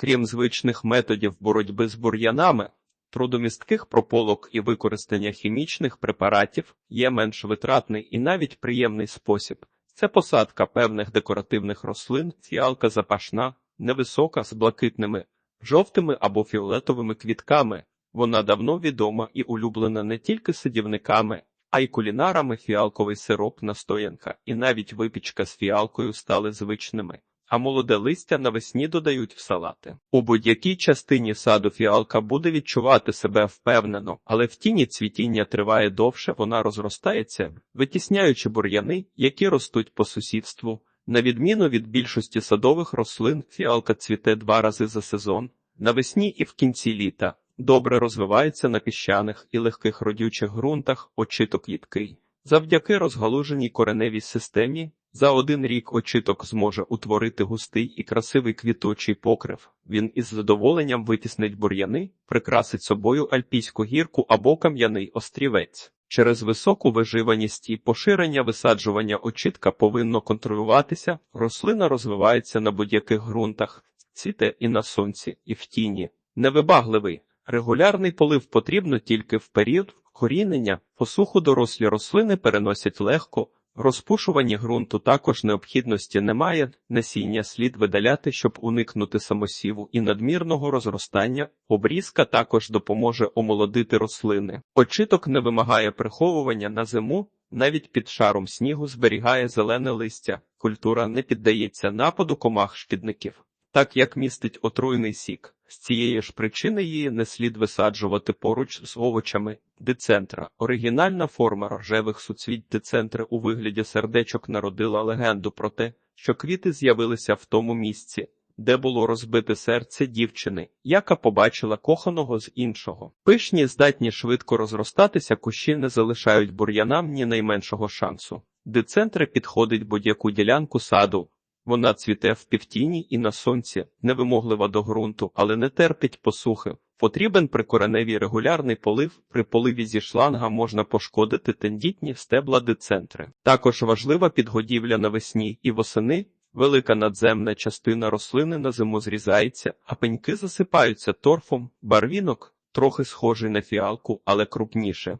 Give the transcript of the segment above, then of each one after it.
Крім звичних методів боротьби з бур'янами, трудомістких прополок і використання хімічних препаратів є менш витратний і навіть приємний спосіб. Це посадка певних декоративних рослин, фіалка запашна, невисока з блакитними, жовтими або фіолетовими квітками. Вона давно відома і улюблена не тільки садівниками, а й кулінарами фіалковий сироп, настоянка і навіть випічка з фіалкою стали звичними. А молоде листя навесні додають в салати. У будь-якій частині саду фіалка буде відчувати себе впевнено, але в тіні цвітіння триває довше, вона розростається, витісняючи бур'яни, які ростуть по сусідству. На відміну від більшості садових рослин, фіалка цвіте два рази за сезон, навесні і в кінці літа. Добре розвивається на піщаних і легких родючих ґрунтах, очиток їдкий. Завдяки розгалуженій кореневій системі за один рік очиток зможе утворити густий і красивий квіточий покрив. Він із задоволенням витіснить бур'яни, прикрасить собою альпійську гірку або кам'яний острівець. Через високу виживаність і поширення висаджування очітка повинно контролюватися, рослина розвивається на будь-яких ґрунтах, цвіте і на сонці, і в тіні. Невибагливий. Регулярний полив потрібно тільки в період корінення, посуху дорослі рослини переносять легко, розпушування ґрунту також необхідності немає, насіння слід видаляти, щоб уникнути самосіву і надмірного розростання, обрізка також допоможе омолодити рослини. Очиток не вимагає приховування на зиму, навіть під шаром снігу зберігає зелене листя, культура не піддається нападу комах шкідників. Так як містить отруйний сік, з цієї ж причини її не слід висаджувати поруч з овочами децентра. Оригінальна форма рожевих суцвіть децентри у вигляді сердечок народила легенду про те, що квіти з'явилися в тому місці, де було розбите серце дівчини, яка побачила коханого з іншого. Пишні, здатні швидко розростатися, кущі не залишають бур'янам ні найменшого шансу. Децентри підходить будь-яку ділянку саду. Вона цвіте в півтіні і на сонці, невимоглива до ґрунту, але не терпить посухи. Потрібен прикореневий регулярний полив. При поливі зі шланга можна пошкодити тендітні стебла децентри. Також важлива підгодівля навесні і восени. Велика надземна частина рослини на зиму зрізається, а пеньки засипаються торфом, барвінок, трохи схожий на фіалку, але крупніше.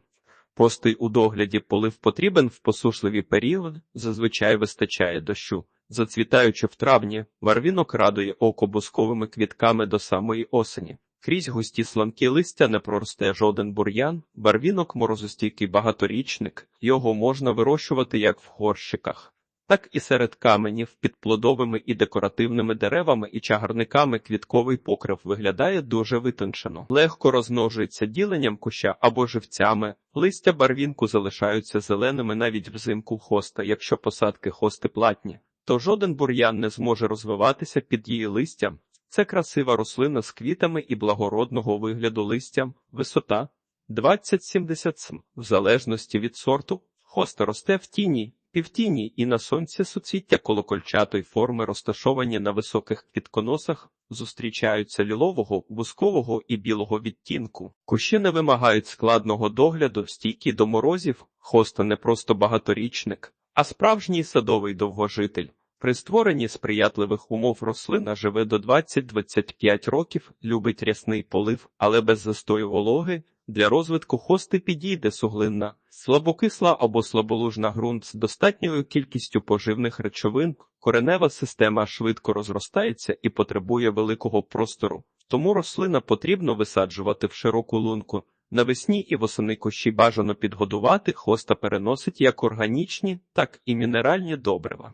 Простий у догляді полив потрібен в посушливі періоди, зазвичай вистачає дощу. Зацвітаючи в травні, варвінок радує око бусковими квітками до самої осені. Крізь густі сламки листя не проросте жоден бур'ян, барвінок морозостійкий багаторічник, його можна вирощувати як в горщиках, так і серед каменів під плодовими і декоративними деревами і чагарниками квітковий покрив виглядає дуже витончено. Легко розмножується діленням куща або живцями, листя барвінку залишаються зеленими навіть взимку хоста, якщо посадки хости платні то жоден бур'ян не зможе розвиватися під її листям. Це красива рослина з квітами і благородного вигляду листям, висота 20-70 см. В залежності від сорту, хоста росте в тіні, півтіні і на сонці суцвіття колокольчатої форми, розташовані на високих квітконосах, зустрічаються лілового, бускового і білого відтінку. Кущі не вимагають складного догляду, стійкі до морозів, хоста не просто багаторічник, а справжній садовий довгожитель. При створенні сприятливих умов рослина живе до 20-25 років, любить рясний полив, але без застою вологи. Для розвитку хости підійде суглинна, слабокисла або слаболужна ґрунт з достатньою кількістю поживних речовин, коренева система швидко розростається і потребує великого простору, тому рослина потрібно висаджувати в широку лунку. Навесні і восени кущі бажано підгодувати, хоста переносить як органічні, так і мінеральні добрива.